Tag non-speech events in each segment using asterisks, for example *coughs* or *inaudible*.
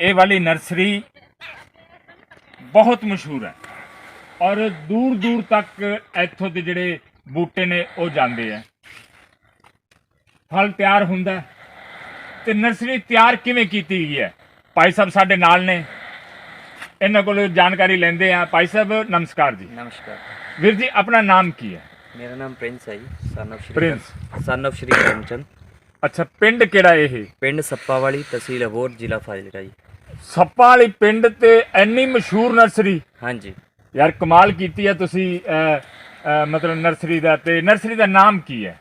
ਇਹ ਵਾਲੀ ਨਰਸਰੀ ਬਹੁਤ ਮਸ਼ਹੂਰ ਹੈ। ਔਰ ਦੂਰ ਦੂਰ ਤੱਕ ਇੱਥੋਂ ਦੇ ਜਿਹੜੇ ਬੂਟੇ ਨੇ ਉਹ ਜਾਂਦੇ ਆ। ਫਲ ਤਿਆਰ ਹੁੰਦਾ। ਤੇ ਨਰਸਰੀ ਤਿਆਰ ਕਿਵੇਂ ਕੀਤੀ ਗਈ ਹੈ? ਭਾਈ ਸਾਹਿਬ ਸਾਡੇ ਨਾਲ ਨੇ। ਇਹਨਾਂ ਕੋਲ ਜਾਣਕਾਰੀ ਲੈਂਦੇ ਆ ਭਾਈ ਸਾਹਿਬ ਨਮਸਕਾਰ ਜੀ। ਨਮਸਕਾਰ। ਵੀਰ ਜੀ ਆਪਣਾ ਨਾਮ ਕੀ ਹੈ? ਮੇਰਾ ਨਾਮ ਪ੍ਰਿੰਸ ਹੈ ji son of Shri Prince. Son of Shri Karamchand ਅੱਛਾ ਪਿੰਡ ਕਿਹੜਾ ਇਹ? ਪਿੰਡ ਸੱਪਾ ਵਾਲੀ ਤਹਿਸੀਲ ਅਬੋਹਰ ਜ਼ਿਲ੍ਹਾ ਫਾਜ਼ਿਲਕਾ ਜੀ। ਸੱਪਾਂ ਵਾਲੀ ਪਿੰਡ ਤੇ ਇੰਨੀ ਮਸ਼ਹੂਰ ਨਰਸਰੀ। ਹਾਂਜੀ। ਯਾਰ ਕਮਾਲ ਕੀਤੀ ਹੈ ਤੁਸੀਂ ਅਹ, ਅਹ, ਮਤਲਬ ਨਰਸਰੀ ਦਾ ਤੇ ਨਰਸਰੀ ਦਾ ਨਾਮ ਕੀ ਹੈ?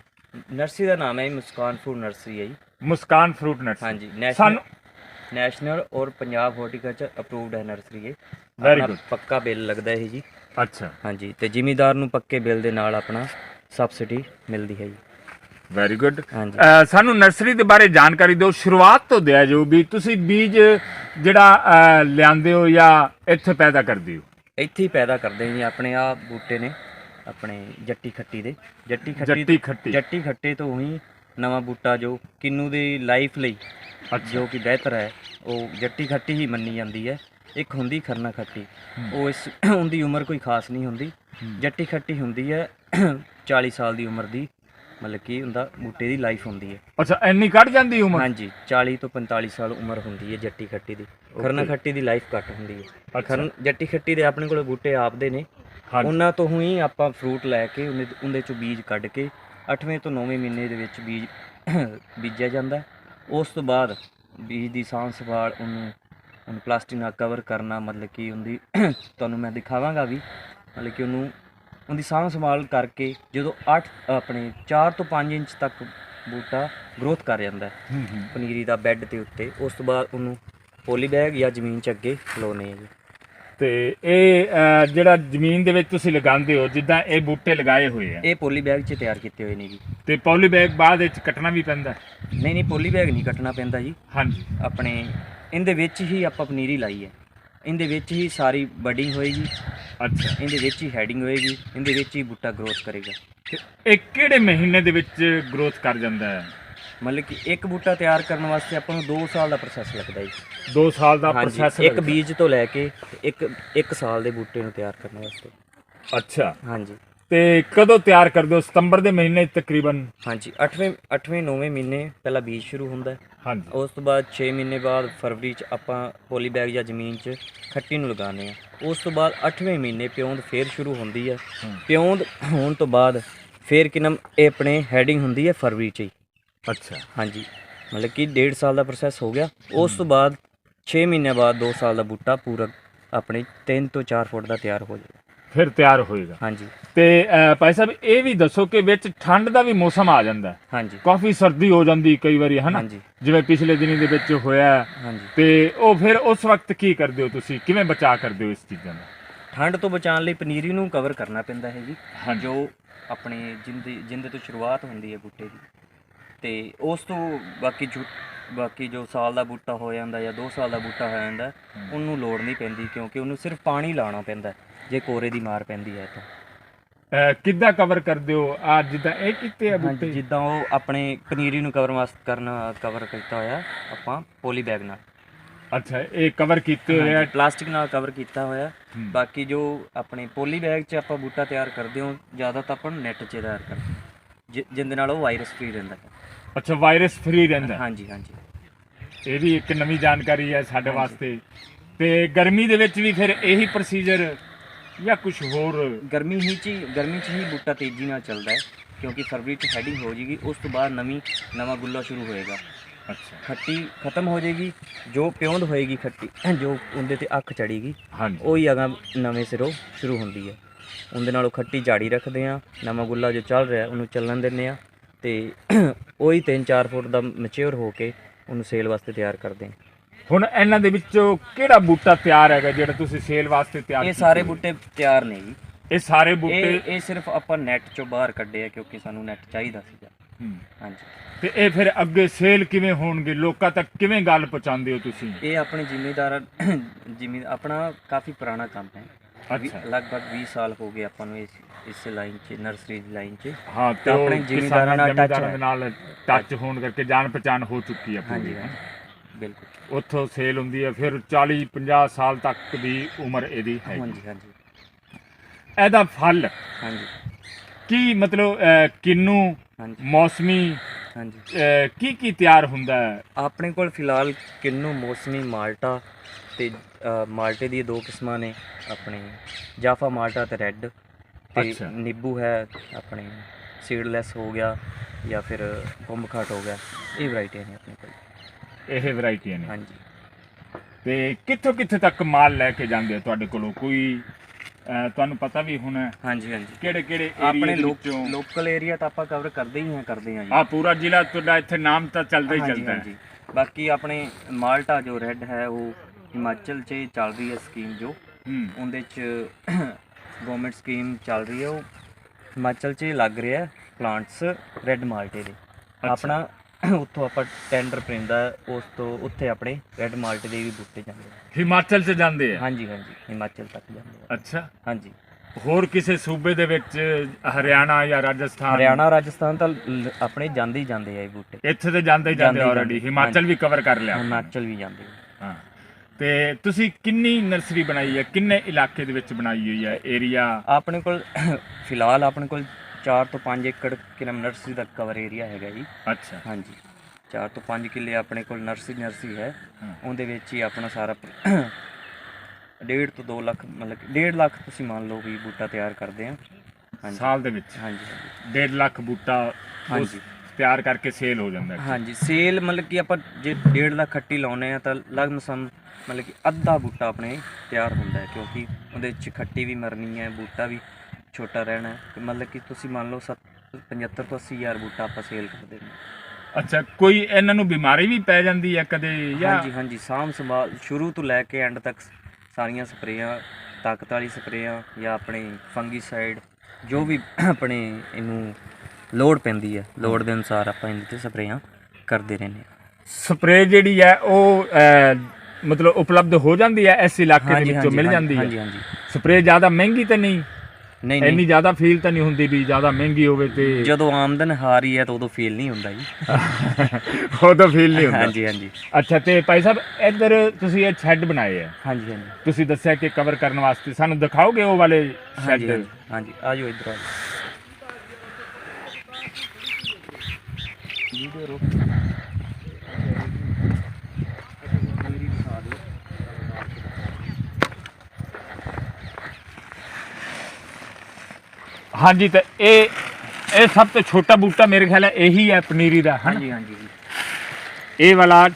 ਨਰਸਰੀ ਦਾ ਨਾਮ ਹੈ ਜੀ ਮੁਸਕਾਨ ਫੂਡ ਨਰਸਰੀ ਹੈ ਜੀ। Muskan fruit nursery. ਹਾਂਜੀ ਨੈਸ਼ਨਲ ਸਾਨੂੰ ਨੈਸ਼ਨਲ ਔਰ ਪੰਜਾਬ ਹਾਰਟੀਕਲਚਰ ਅਪਰੂਵਡ ਹੈ ਨਰਸਰੀ ਇਹ। Very ਆਪਣਾ good. ਪੱਕਾ ਬਿੱਲ ਲੱਗਦਾ ਹੈ ਜੀ। ਅੱਛਾ। ਹਾਂਜੀ ਤੇ ਜ਼ਿਮੀਦਾਰ ਨੂੰ ਪੱਕੇ ਬਿੱਲ ਦੇ ਨਾਲ ਆਪਣਾ ਸਬਸਿਡੀ ਮਿਲਦੀ ਹੈ ਜੀ। ਵੈਰੀ ਗੁੱਡ ਹਾਂਜੀ। ਸਾਨੂੰ ਨਰਸਰੀ ਦੇ ਬਾਰੇ ਜਾਣਕਾਰੀ ਦਿਓ ਸ਼ੁਰੂਆਤ ਤੋਂ ਦਿਆ ਜੋ ਵੀ ਤੁਸੀਂ ਬੀਜ ਜਿਹੜਾ ਅਹ, ਲਿਆਂਦੇ ਹੋ ਜਾਂ ਇੱਥੇ ਪੈਦਾ ਕਰਦੇ ਹੋ? ਇੱਥੇ ਹੀ ਪੈਦਾ ਕਰਦੇ ਹਾਂ ਜੀ ਆਪਣੇ ਆ ਬੂਟੇ ਨੇ ਆਪਣੇ ਜੱਟੀ ਖੱਟੀ ਦੇ। ਜੱਟੀ ਖੱਟੀ ਜੱਟੀ ਖੱਟੀ। ਜੱਟੀ ਖੱਟੇ ਤੋਂ ਹੀ ਨਵਾਂ ਬੂਟਾ ਜੋ ਕਿੰਨੂ ਦੀ ਲਾਈਫ ਲਈ ਜੋ ਕਿ ਬਿਹਤਰ ਹੈ ਉਹ ਜੱਟੀ ਖੱਟੀ ਹੀ ਮੰਨੀ ਜਾਂਦੀ ਹੈ। ਇੱਕ ਹੁੰਦੀ ਖਰਨਾ ਖੱਟੀ। ਉਹ ਇਸ ਉਹਦੀ ਉਮਰ ਕੋਈ ਖਾਸ ਨਹੀਂ ਹੁੰਦੀ। ਜੱਟੀ ਖੱਟੀ ਹੁੰਦੀ ਹੈ 40 ਸਾਲ ਦੀ ਉਮਰ ਦੀ। ਮਤਲਬ ਕਿ ਹੁੰਦਾ ਬੂਟੇ ਦੀ ਲਾਈਫ ਹੁੰਦੀ ਹੈ। ਅੱਛਾ ਇੰਨੀ ਕੱਢ ਜਾਂਦੀ ਉਮਰ? ਹਾਂਜੀ 40 ਤੋਂ 45 ਸਾਲ ਉਮਰ ਹੁੰਦੀ ਹੈ ਜੱਟੀ ਖੱਟੀ ਦੀ। ਖਰਨਾ. ਖੱਟੀ ਦੀ ਲਾਈਫ ਘੱਟ ਹੁੰਦੀ ਹੈ। ਖਰਨ ਜੱਟੀ ਖੱਟੀ ਦੇ ਆਪਣੇ ਕੋਲ ਬੂਟੇ ਆਪਦੇ ਨੇ। ਹਾਂਜੀ। ਉਹਨਾਂ ਤੋਂ ਹੀ ਆਪਾਂ ਫਰੂਟ ਲੈ ਕੇ ਉਹਦੇ ਉਹਦੇ ਚੋਂ ਬੀਜ ਕੱਢ ਕੇ 8ਵੇਂ ਤੋਂ 9ਵੇਂ ਮਹੀਨੇ ਦੇ ਵਿੱਚ ਬੀਜ *coughs* ਬੀਜਿਆ ਜਾਂਦਾ ਹੈ। ਉਸ ਤੋਂ ਬਾਅਦ ਬੀਜ ਦੀ ਸਾਂਭ ਸੰਭਾਲ ਉਹਨੂੰ ਉਹਨੂੰ ਪਲਾਸਟਿਕ ਨਾਲ ਕਵਰ ਕਰਨਾ ਮਤਲਬ ਕਿ ਉਹਦੀ *coughs* ਤੁਹਾਨੂੰ ਮੈਂ ਦਿਖਾਵਾਂਗਾ ਵੀ ਮਤਲਬ ਕਿ ਉਹਨੂੰ ਉਹਦੀ ਸਾਂਭ ਸੰਭਾਲ ਕਰਕੇ ਜਦੋਂ 8 ਆਪਣੇ 4 ਤੋਂ 5 ਇੰਚ ਤੱਕ ਬੂਟਾ ਗਰੋਥ ਕਰ ਜਾਂਦਾ ਹੈ। ਪਨੀਰੀ ਦਾ ਬੈੱਡ ਦੇ ਉੱਤੇ ਉਸ ਤੋਂ ਬਾਅਦ ਉਹਨੂੰ ਪੋਲੀ ਬੈਗ ਜਾਂ ਜ਼ਮੀਨ 'ਚ ਅੱਗੇ ਲਾਉਣੇ ਆ ਜੀ। ਤੇ ਇਹ ਜਿਹੜਾ ਜ਼ਮੀਨ ਦੇ ਵਿੱਚ ਤੁਸੀਂ ਲਗਾਉਂਦੇ ਹੋ ਜਿੱਦਾਂ ਇਹ ਬੂਟੇ ਲਗਾਏ ਹੋਏ ਆ। ਇਹ ਪੋਲੀ ਬੈਗ 'ਚ ਤਿਆਰ ਕੀਤੇ ਹੋਏ ਨੇ ਜੀ। ਤੇ ਪੌਲੀ ਬੈਗ ਬਾਅਦ ਵਿੱਚ ਕੱਟਣਾ ਵੀ ਪੈਂਦਾ? ਨਹੀਂ ਨਹੀਂ ਪੋਲੀ ਬੈਗ ਨਹੀਂ ਕੱਟਣਾ ਪੈਂਦਾ ਜੀ। ਹਾਂਜੀ। ਆਪਣੇ ਇਹਦੇ ਵਿੱਚ ਹੀ ਆਪਾਂ ਪਨੀਰੀ ਲਾਈ ਹੈ। ਇਹਦੇ ਵਿੱਚ ਹੀ ਸਾਰੀ ਬਡਿੰਗ ਹੋਏਗੀ। ਅੱਛਾ। ਇਹਦੇ ਵਿੱਚ ਹੀ ਹੈਡਿੰਗ ਹੋਏਗੀ ਇਹਦੇ ਵਿੱਚ ਹੀ ਬੂਟਾ ਗਰੋਥ ਕਰੇਗਾ। ਤੇ ਇਹ ਕਿਹੜੇ ਮਹੀਨੇ ਦੇ ਵਿੱਚ ਗਰੋਥ ਕਰ ਜਾਂਦਾ ਹੈ? ਮਤਲਬ ਕਿ ਇੱਕ ਬੂਟਾ ਤਿਆਰ ਕਰਨ ਵਾਸਤੇ ਆਪਾਂ ਨੂੰ 2 ਸਾਲ ਦਾ ਪ੍ਰੋਸੈਸ ਲੱਗਦਾ ਹੈ 2 ਸਾਲ ਦਾ ਹਾਂਜੀ ਪ੍ਰੋਸੈਸ ਇੱਕ ਬੀਜ ਤੋਂ ਲੈ ਕੇ ਇੱਕ ਇੱਕ ਸਾਲ ਦੇ ਬੂਟੇ ਨੂੰ ਤਿਆਰ ਕਰਨ ਵਾਸਤੇ। ਅੱਛਾ। ਹਾਂਜੀ। ਤੇ ਕਦੋਂ ਤਿਆਰ ਕਰਦੇ ਹੋ? ਸਤੰਬਰ ਦੇ ਮਹੀਨੇ 'ਚ ਤਕਰੀਬਨ? ਹਾਂਜੀ 8ਵੇਂ 8ਵੇਂ 9ਵੇਂ ਮਹੀਨੇ ਪਹਿਲਾਂ ਬੀਜ ਸ਼ੁਰੂ ਹੁੰਦਾ ਹੈ। ਹਾਂਜੀ। ਉਸ ਤੋਂ ਬਾਅਦ 6 ਮਹੀਨੇ ਬਾਅਦ ਫਰਵਰੀ ਚ ਆਪਾਂ ਪੋਲੀ ਬੈਗ ਜਾਂ ਜ਼ਮੀਨ 'ਚ ਖੱਟੀ ਨੂੰ ਲਗਾਉਂਦੇ ਆ ਉਸ ਤੋਂ ਬਾਅਦ 8ਵੇਂ ਮਹੀਨੇ ਪਿਉਂਦ ਫੇਰ ਸ਼ੁਰੂ ਹੁੰਦੀ ਹੈ। ਪਿਉਂਦ ਹੋਣ ਤੋਂ ਬਾਅਦ ਫੇਰ ਕਿਨਮ ਇਹ ਆਪਣੇ ਹੈਡਿੰਗ ਹੁੰਦੀ ਹੈ ਫਰਵਰੀ 'ਚ ਹੀ। ਅੱਛਾ। ਹਾਂਜੀ ਮਤਲਬ ਕਿ 1.5 ਸਾਲ ਦਾ ਪ੍ਰੋਸੈਸ ਹੋ ਗਿਆ। ਉਸ ਤੋਂ ਬਾਅਦ 6 ਮਹੀਨੇ ਬਾਅਦ 2 ਸਾਲ ਦਾ ਬੂਟਾ ਪੂਰਾ ਆਪਣੇ 3 ਤੋਂ 4 ਫੁੱਟ ਦਾ ਤਿਆਰ ਹੋ ਜਾਏਗਾ। ਫਿਰ ਤਿਆਰ ਹੋਏਗਾ। ਹਾਂਜੀ। ਤੇ ਭਾਈ ਸਾਹਿਬ ਇਹ ਵੀ ਦੱਸੋ ਕਿ ਵਿੱਚ ਠੰਡ ਦਾ ਵੀ ਮੌਸਮ ਆ ਜਾਂਦਾ ਹੈ। ਹਾਂਜੀ। ਕਾਫੀ ਸਰਦੀ ਹੋ ਜਾਂਦੀ ਕਈ ਵਾਰੀ ਹਨਾ ਹਾਂਜੀ। ਜਿਵੇਂ ਪਿਛਲੇ ਦਿਨੀ ਦੇ ਵਿੱਚ ਹੋਇਆ। ਹੈ। ਹਾਂਜੀ। ਤੇ ਉਹ ਫਿਰ ਉਸ ਵਕਤ ਕੀ ਕਰਦੇ ਹੋ ਤੁਸੀਂ? ਕਿਵੇਂ ਬਚਾ ਕਰਦੇ ਹੋ ਇਸ ਚੀਜ਼ਾਂ ਦਾ ਠੰਡ ਤੋਂ ਬਚਾਉਣ ਲਈ ਪਨੀਰੀ ਨੂੰ ਕਵਰ ਕਰਨਾ ਪੈਂਦਾ ਹੈ ਜੀ। ਹਾਂਜੀ। ਜੋ ਆਪਣੇ ਜਿੰਦੇ ਜਿੰਦੇ ਤੋਂ ਸ਼ੁਰੂਆਤ ਹੁੰਦੀ ਹੈ ਬੂਟੇ ਦੀ। ਤੇ ਉਸ ਤੋਂ ਬਾਕੀ ਜੋ ਬਾਕੀ ਜੋ ਸਾਲ ਦਾ ਬੂਟਾ ਹੋ ਜਾਂਦਾ ਜਾਂ 2 ਸਾਲ ਦਾ ਬੂਟਾ ਹੋ ਜਾਂਦਾ ਉਹਨੂੰ ਲੋੜ ਨਹੀਂ ਪੈਂਦੀ ਕਿਉਂਕਿ ਉਹਨੂੰ ਸਿਰਫ ਪਾਣੀ ਲਾਉਣਾ ਪੈਂਦਾ ਹੈ, ਜੇ ਕੋਰੇ ਦੀ ਮਾਰ ਪੈਂਦੀ ਹੈ ਤਾਂ। ਅਹ, ਕਿੱਦਾਂ ਕਵਰ ਕਰਦੇ ਹੋ? ਆ ਜਿੱਦਾਂ ਇਹ ਕੀਤੇ ਆ ਹਾਂਜੀ ਬੂਟੇ? ਜਿੱਦਾਂ ਉਹ ਆਪਣੇ ਪਨੀਰੀ ਨੂੰ ਕਵਰ ਵਾਸਤੇ ਕਰਨਾ ਕਵਰ ਕੀਤਾ ਹੋਇਆ ਆਪਾਂ ਪੋਲੀ ਬੈਗ ਨਾਲ। ਅੱਛਾ ਇਹ ਕਵਰ ਕੀਤੇ ਹੋਏ ਆ। ਪਲਾਸਟਿਕ ਨਾਲ ਕਵਰ ਕੀਤਾ ਹੋਇਆ। ਹੂੰ। ਬਾਕੀ ਜੋ ਆਪਣੇ ਪੋਲੀ ਬੈਗ 'ਚ ਆਪਾਂ ਬੂਟਾ ਤਿਆਰ ਕਰਦੇ ਹਾਂ ਜ਼ਿਆਦਾ ਤਾਂ ਆਪਾਂ ਨੈਟ 'ਚ ਤਿਆਰ ਕਰਦੇ ਹਾਂ, ਜਿ- ਜਿਹਦੇ ਨਾਲ ਉਹ ਵਾਇਰਸ ਫ੍ਰੀ ਰਹਿੰਦਾ। ਹੈ ਅੱਛਾ ਵਾਇਰਸ ਫ੍ਰੀ ਰਹਿੰਦਾ। ਹੈ। ਹਾਂਜੀ ਹਾਂਜੀ। ਇਹ ਵੀ ਇੱਕ ਨਵੀਂ ਜਾਣਕਾਰੀ ਹੈ ਸਾਡੇ ਵਾਸਤੇ। ਤੇ ਗਰਮੀ ਦੇ ਵਿੱਚ ਵੀ ਫਿਰ ਇਹੀ ਪ੍ਰੋਸੀਜਰ ਜਾਂ ਕੁਝ ਹੋਰ? ਗਰਮੀ ਹੀ 'ਚ ਹੀ- ਗਰਮੀ 'ਚ ਹੀ ਬੂਟਾ ਤੇਜ਼ੀ ਨਾਲ ਚੱਲਦਾ ਹੈ ਕਿਉਂਕਿ ਫਰਵਰੀ 'ਚ ਹੈਡਿੰਗ ਹੋ ਜਾਏਗੀ ਉਸ ਤੋਂ ਬਾਅਦ ਨਵੀਂ ਨਵਾਂ ਗੁੱਲਾ ਸ਼ੁਰੂ ਹੋਏਗਾ। ਅੱਛਾ। ਖੱਟੀ ਖਤਮ ਹੋ ਜਾਏਗੀ ਜੋ ਪਿਉਂਦ ਹੋਏਗੀ ਖੱਟੀ ਜੋ ਉਹਦੇ ਤੇ ਅੱਖ ਚੜੇਗੀ ਹਾਂਜੀ। ਉਹੀ ਅਗਾ ਨਵੇਂ ਸਿਰੋਂ ਸ਼ੁਰੂ ਹੁੰਦੀ ਹੈ। ਉਹਦੇ ਨਾਲ ਉਹ ਖੱਟੀ ਝਾੜੀ ਰੱਖਦੇ ਆ ਨਵਾਂ ਗੁੱਲਾ ਜੋ ਚੱਲ ਰਿਹਾ ਉਹਨੂੰ ਚੱਲਣ ਦਿੰਦੇ ਆ ਤੇ ਉਹੀ 3-4 ਫੁੱਟ ਦਾ ਮੈਚੁਰ ਹੋ ਕੇ ਉਹਨੂੰ ਸੇਲ ਵਾਸਤੇ ਤਿਆਰ ਕਰਦੇ ਆ ਹੁਣ ਇਹਨਾਂ ਦੇ ਵਿੱਚੋਂ ਕਿਹੜਾ ਬੂਟਾ ਤਿਆਰ ਹੈਗਾ ਜਿਹੜਾ ਤੁਸੀਂ ਸੇਲ ਵਾਸਤੇ ਤਿਆਰ ਇਹ ਸਾਰੇ? ਬੂਟੇ ਤਿਆਰ ਨੇ ਜੀ। ਇਹ ਸਾਰੇ ਬੂਟੇ ਇਹ ਸਿਰਫ ਆਪਾਂ ਨੈਟ ਚੋਂ ਬਾਹਰ ਕੱਢੇ ਆ ਕਿਉਂਕਿ ਸਾਨੂੰ ਨੈਟ ਚਾਹੀਦਾ ਸੀਗਾ। ਹੂੰ। ਹਾਂਜੀ। ਤੇ ਇਹ ਫਿਰ ਅੱਗੇ ਸੇਲ ਕਿਵੇਂ ਹੋਣਗੇ? ਲੋਕਾਂ ਤੱਕ ਕਿਵੇਂ ਗੱਲ ਪਹੁੰਚਾਉਂਦੇ ਹੋ ਤੁਸੀਂ? ਇਹ ਆਪਣੇ ਜ਼ਿਮੀਦਾਰ *coughs* ਜ਼ਿਮੀ ਆਪਣਾ ਕਾਫੀ ਪੁਰਾਣਾ ਕੰਮ ਹੈ। ਵੀ- ਅੱਛਾ ਲਗਭਗ 20 ਸਾਲ ਹੋ ਗਏ ਆਪਾਂ ਨੂੰ ਇਸ ਇਸ ਲਾਈਨ 'ਚ ਨਰਸਰੀ ਲਾਈਨ 'ਚ। ਹਾਂ ਤੇ ਆਪਣੇ ਜ਼ਿਮੀਂਦਾਰਾਂ ਕਿਸਾਨਾਂ ਨਾਲ touch ਟੱਚ ਹੋਣ ਕਰਕੇ ਜਾਣ ਪਛਾਣ ਹੋ ਚੁੱਕੀ ਹੈ ਪੂਰੀ। ਹਾਂਜੀ ਹੈਂ। ਹਾਂਜੀ। ਬਿਲਕੁਲ। ਉੱਥੋਂ ਸੇਲ ਹੁੰਦੀ ਹੈ ਫਿਰ 40 50 ਸਾਲ ਤੱਕ ਦੀ ਉਮਰ ਇਹਦੀ ਹੈ ਹਾਂਜੀ ਹਾਂਜੀ। ਇਹਦਾ ਫਲ ਹਾਂਜੀ। ਕੀ ਮਤਲਬ ਅਹ, ਕਿੰਨੂ ਹਾਂਜੀ। ਮੌਸਮੀ ਹਾਂਜੀ। ਅਹ, ਕੀ ਕੀ ਤਿਆਰ ਹੁੰਦਾ ਹੈ? ਆਪਣੇ ਕੋਲ ਫਿਲਹਾਲ ਕਿੰਨੂ ਮੌਸਮੀ ਮਾਲਟਾ ਤੇ ਅ, ਮਾਲਟੇ ਦੀ ਦੋ ਕਿਸਮਾਂ ਨੇ ਆਪਣੇ। ਜਾਫਾ ਮਾਲਟਾ ਤੇ ਰੈੱਡ ਤੇ ਅੱਛਾ। ਨਿੰਬੂ ਹੈ ਆਪਣੇ ਸੀਡਲੈਸ ਹੋ ਗਿਆ ਜਾਂ ਫਿਰ ਬੰਬਖਾਟ ਹੋ ਗਿਆ। ਇਹ ਵੈਰਾਈਟੀਆਂ ਨੇ ਆਪਣੇ ਕੋਲ। ਇਹ ਵੈਰਾਈਟੀਆਂ ਨੇ। ਹਾਂਜੀ। ਤੇ ਕਿੱਥੋਂ ਕਿੱਥੇ ਤੱਕ ਮਾਲ ਲੈ ਕੇ ਜਾਂਦੇ ਆ ਤੁਹਾਡੇ ਕੋਲੋਂ? ਕੋਈ ਅਹ, ਤੁਹਾਨੂੰ ਪਤਾ ਵੀ ਹੋਣਾ ਹਾਂਜੀ ਹਾਂਜੀ। ਕਿਹੜੇ ਕਿਹੜੇ ਆਪਣੇ ਲੋਕ ਲੋਕਲ ਏਰੀਆ ਤਾਂ ਆਪਾਂ ਕਵਰ ਕਰਦੇ ਹੀ ਹਾਂ ਕਰਦੇ ਹਾਂ ਜੀ। ਆ ਪੂਰਾ ਜ਼ਿਲ੍ਹਾ ਤੁਹਾਡਾ ਇੱਥੇ ਨਾਮ ਤਾਂ ਚੱਲਦਾ ਹੀ ਹਾਂਜੀ, ਚੱਲਦਾ ਹੈ। ਹਾਂਜੀ। ਬਾਕੀ ਆਪਣੇ ਮਾਲਟਾ ਜੋ ਰੈੱਡ ਹੈ ਉਹ ਹਿਮਾਚਲ 'ਚ ਚੱਲ ਰਹੀ ਹੈ ਸਕੀਮ ਜੋ। ਹੂੰ। ਉਹਦੇ 'ਚ ਗਵਰਨਮੈਂਟ ਸਕੀਮ ਚੱਲ ਰਹੀ ਹੈ ਉਹ ਹਿਮਾਚਲ 'ਚ ਲੱਗ ਰਿਹਾ ਹੈ ਪਲਾਂਟਸ ਰੈੱਡ ਮਾਲਟੇ ਦੇ। ਆਪਣਾ ਉੱਥੋਂ ਆਪਾਂ ਟੈਂਡਰ ਪੈਂਦਾ ਉਸ ਤੋਂ ਉੱਥੇ ਆਪਣੇ ਰੈੱਡ ਮਾਲਟੇ ਦੇ ਵੀ ਬੂਟੇ ਜਾਂਦੇ ਨੇ ਹਿਮਾਚਲ 'ਚ ਜਾਂਦੇ ਆ? ਹਾਂਜੀ ਹਾਂਜੀ ਹਿਮਾਚਲ ਤੱਕ ਜਾਂਦੇ ਆ। ਅੱਛਾ। ਹਾਂਜੀ। ਹੋਰ ਕਿਸੇ ਸੂਬੇ ਦੇ ਵਿੱਚ ਹਰਿਆਣਾ ਜਾਂ ਰਾਜਸਥਾਨ? ਹਰਿਆਣਾ ਰਾਜਸਥਾਨ ਤਾਂ ਲ- ਆਪਣੇ ਜਾਂਦੇ ਹੀ ਜਾਂਦੇ ਆ ਇਹ ਬੂਟੇ। ਇੱਥੇ ਤੇ ਜਾਂਦੇ ਹੀ ਜਾਂਦੇ ਜਾਂਦੇ ਹੀ ਆਲਰੇਡੀ ਜਾਂਦੇ। ਹਿਮਾਚਲ ਵੀ ਕਵਰ ਕਰ ਲਿਆ। ਹਿਮਾਚਲ ਵੀ ਜਾਂਦੇ ਆ। ਹਾਂ। ਤੇ ਤੁਸੀਂ ਕਿੰਨੀ ਨਰਸਰੀ ਬਣਾਈ ਹੈ? ਕਿੰਨੇ ਇਲਾਕੇ ਦੇ ਵਿੱਚ ਬਣਾਈ ਹੋਈ ਹੈ? ਏਰੀਆ ਆਪਣੇ ਕੋਲ ਫਿਲਹਾਲ ਆਪਣੇ ਕੋਲ 4 ਤੋਂ 5 ਏਕੜ ਕਿਲਮ ਨਰਸਰੀ ਦਾ ਕਵਰ ਏਰੀਆ ਹੈਗਾ ਜੀ। ਅੱਛਾ। ਹਾਂਜੀ। 4 ਤੋਂ 5 ਕਿੱਲੇ ਆਪਣੇ ਕੋਲ ਨਰਸਰੀ ਨਰਸਰੀ ਹੈ। ਉਹਦੇ ਵਿੱਚ ਹੀ ਆਪਣਾ ਸਾਰਾ ਡੇਢ ਤੋਂ 2 ਲੱਖ ਮਤਲਬ 1.5 ਲੱਖ ਤੁਸੀਂ ਮੰਨ ਲਓ ਵੀ ਬੂਟਾ ਤਿਆਰ ਕਰਦੇ ਆ। ਹਾਂਜੀ। ਸਾਲ ਦੇ ਵਿੱਚ? ਹਾਂਜੀ ਹਾਂਜੀ। 1.5 ਲੱਖ ਬੂਟਾ ਹਾਂਜੀ। ਤਿਆਰ ਕਰਕੇ ਸੇਲ ਹੋ ਜਾਂਦਾ ਹੈ ਹਾਂਜੀ। ਸੇਲ ਮਤਲਬ ਕਿ ਆਪਾਂ ਜੇ 1.5 ਲੱਖ ਖੱਟੀ ਲਾਉਨੇ ਆ ਤਾਂ ਲਗਭਗ ਮਤਲਬ ਕਿ ਅੱਧਾ ਬੂਟਾ ਆਪਣੇ ਤਿਆਰ ਹੁੰਦਾ ਹੈ। ਕਿਉਂਕਿ ਉਹਦੇ ਵਿੱਚ ਖੱਟੀ ਵੀ ਮਰਨੀ ਹੈ ਬੂਟਾ ਵੀ ਛੋਟਾ ਰਹਿਣਾ ਹੈ ਤੇ ਮਤਲਬ ਕਿ ਤੁਸੀਂ ਮੰਨ ਲਓ 75 ਤੋਂ 80 ਹਜ਼ਾਰ ਬੂਟਾ ਆਪਾਂ ਸੇਲ ਕਰਦੇ ਨੇ ਅੱਛਾ ਕੋਈ ਇਹਨਾਂ ਨੂੰ ਬਿਮਾਰੀ ਵੀ ਪੈ ਜਾਂਦੀ ਹੈ ਕਦੇ ਜਾਂ ਹਾਂਜੀ ਹਾਂਜੀ ਸਾਂਭ ਸੰਭਾਲ ਸ਼ੁਰੂ ਤੋਂ ਲੈ ਕੇ ਐਂਡ ਤੱਕ ਸਾਰੀਆਂ ਸਪਰੇਆਂ ਤਾਕਤ ਵਾਲੀ ਸਪਰੇਆਂ ਜਾਂ ਆਪਣੇ ਫੰਗੀਸਾਈਡ ਜੋ ਵੀ ਆਪਣੇ ਇਹਨੂੰ ਲੋੜ ਪੈਂਦੀ ਹੈ ਲੋੜ ਦੇ ਅਨੁਸਾਰ ਆਪਾਂ ਇਹਦੇ ਤੇ ਸਪਰੇਆਂ ਕਰਦੇ ਰਹਿੰਦੇ ਹਾਂ। ਸਪਰੇ ਜਿਹੜੀ ਹੈ ਉਹ ਮਤਲਬ ਉਪਲਬਧ ਹੋ ਜਾਂਦੀ ਹੈ ਇਸ ਇਲਾਕੇ ਦੇ ਵਿੱਚੋਂ ਮਿਲ ਜਾਂਦੀ ਹਾਂਜੀ ਹੈ? ਹਾਂਜੀ ਸਪਰੇ ਜ਼ਿਆਦਾ ਮਹਿੰਗੀ ਤਾਂ ਨਹੀਂ? ਨਹੀਂ ਇੰਨੀ ਜ਼ਿਆਦਾ ਫੀਲ ਤਾਂ ਨਹੀਂ ਹੁੰਦੀ ਵੀ ਜ਼ਿਆਦਾ ਮਹਿੰਗੀ ਹੋਵੇ ਤੇ ਜਦੋਂ ਆਮਦਨ ਹਾਰੀ ਹੈ ਤਾਂ ਉਦੋਂ ਫੀਲ ਨਹੀਂ ਹੁੰਦਾ ਜੀ। ਉਹ ਤਾਂ ਫੀਲ ਨਹੀਂ ਹੁੰਦਾ। ਹਾਂਜੀ ਹਾਂਜੀ। ਅੱਛਾ ਤੇ ਭਾਈ ਸਾਹਿਬ ਇੱਧਰ ਤੁਸੀਂ ਇਹ ਸ਼ੈੱਡ ਬਣਾਏ ਆ। ਹਾਂਜੀ ਹਾਂਜੀ। ਤੁਸੀਂ ਦੱਸਿਆ ਕਿ ਕਵਰ ਕਰਨ ਵਾਸਤੇ। ਸਾਨੂੰ ਦਿਖਾਓਗੇ ਉਹ ਵਾਲੇ ਹਾਂਜੀ ਸ਼ੈੱਡ ਹਾਂਜੀ ਹਾਂਜੀ। ਆ ਜਾਓ ਇੱਧਰ ਆ ਜਾਓ। ਹਾਂਜੀ ਤੇ ਇਹ ਇਹ ਸਭ ਤੋਂ ਛੋਟਾ ਬੂਟਾ ਮੇਰੇ ਖਿਆਲ ਹੈ ਇਹੀ ਹੈ ਪਨੀਰੀ ਦਾ ਹਨਾ? ਹਾਂਜੀ ਹਾਂਜੀ ਇਹ ਵਾਲਾ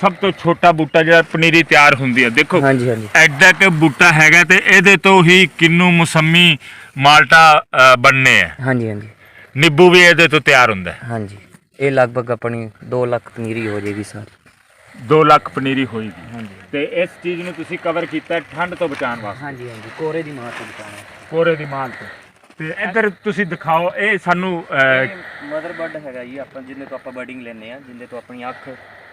ਸਭ ਤੋਂ ਛੋਟਾ ਬੂਟਾ ਜਿਹੜਾ ਪਨੀਰੀ ਤਿਆਰ ਹੁੰਦੀ ਹੈ ਦੇਖੋ। ਹਾਂਜੀ ਹਾਂਜੀ। ਐਡਾ ਕਿ ਬੂਟਾ ਹੈਗਾ ਤੇ ਇਹਦੇ ਤੋਂ ਹੀ ਕਿੰਨੂ ਮੌਸਮੀ ਮਾਲਟਾ ਬਣਨੇ ਆ ਹਾਂਜੀ ਹਾਂਜੀ। ਨਿੰਬੂ ਵੀ ਇਹਦੇ ਤੋਂ ਤਿਆਰ ਹੁੰਦਾ ਹੈ। ਹਾਂਜੀ। ਇਹ ਲਗਭਗ ਆਪਣੀ 2 ਲੱਖ ਪਨੀਰੀ ਹੋ ਜਾਏਗੀ ਸਾਰੀ। 2 ਲੱਖ ਪਨੀਰੀ ਹੋਏਗੀ। ਹਾਂਜੀ। ਤੇ ਇਸ ਚੀਜ਼ ਨੂੰ ਤੁਸੀਂ ਕਵਰ ਕੀਤਾ ਠੰਡ ਤੋਂ ਬਚਾਉਣ ਵਾਸਤੇ? ਹਾਂਜੀ ਹਾਂਜੀ। ਕੋਰੇ ਦੀ ਮਾਰ ਤੋਂ ਬਚਾਉਣਾ। ਕੋਰੇ ਦੀ ਮਾਲ ਤੋਂ। ਤੇ ਇੱਧਰ ਤੁਸੀਂ ਦਿਖਾਓ ਇਹ ਸਾਨੂੰ ਮਦਰ ਬਰਡ ਹੈਗਾ ਜੀ ਆਪਾਂ ਜਿੰਦੇ ਤੋਂ ਆਪਾਂ ਬਰਡਿੰਗ ਲੈਨੇ ਆ ਜਿੰਦੇ ਤੋਂ ਆਪਣੀ ਅੱਖ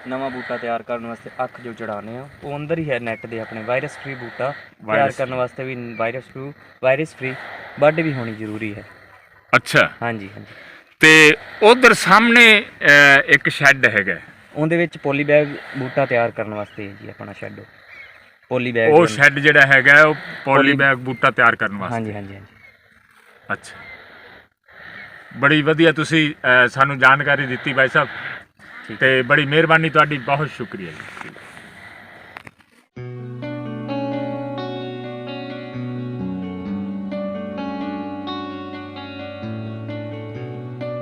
ਨਵਾਂ ਬੂਟਾ ਤਿਆਰ ਕਰਨ ਵਾਸਤੇ ਅੱਖ ਜੋ ਚੜਾਣੇ ਆ ਉਹ ਅੰਦਰ ਹੀ ਹੈ ਨੈਟ ਦੇ ਆਪਣੇ ਵਾਇਰਸ ਫ੍ਰੀ ਬੂਟਾ ਤਿਆਰ ਕਰਨ ਵਾਸਤੇ ਵੀ ਵਾਇਰਸ ਫ੍ਰੀ ਵਾਇਰਸ ਫ੍ਰੀ ਬਰਡ ਵੀ ਹੋਣੀ ਜ਼ਰੂਰੀ ਹੈ। ਅੱਛਾ। ਹਾਂਜੀ ਹਾਂਜੀ। ਤੇ ਉਧਰ ਸਾਹਮਣੇ ਇੱਕ ਸ਼ੈੱਡ ਹੈਗਾ। ਉਹਦੇ ਵਿੱਚ ਪੋਲੀ ਬੈਗ ਬੂਟਾ ਤਿਆਰ ਕਰਨ ਵਾਸਤੇ ਜੀ ਆਪਣਾ ਸ਼ੈੱਡ ਪੋਲੀ ਬੈਗ ਉਹ ਸ਼ੈੱਡ ਜਿਹੜਾ ਹੈਗਾ ਉਹ ਪੋਲੀ- ਬੈਗ ਬੂਟਾ ਤਿਆਰ ਕਰਨ ਵਾਸਤੇ। ਹਾਂਜੀ ਹਾਂਜੀ ਹਾਂਜੀ। ਅੱਛਾ। ਬੜੀ ਵਧੀਆ ਤੁਸੀਂ ਸਾਨੂੰ ਜਾਣਕਾਰੀ ਦਿੱਤੀ ਭਾਈ ਸਾਹਿਬ। ਤੇ ਬੜੀ ਮਿਹਰਬਾਨੀ ਤੁਹਾਡੀ ਬਹੁਤ ਸ਼ੁਕਰੀਆ ਜੀ।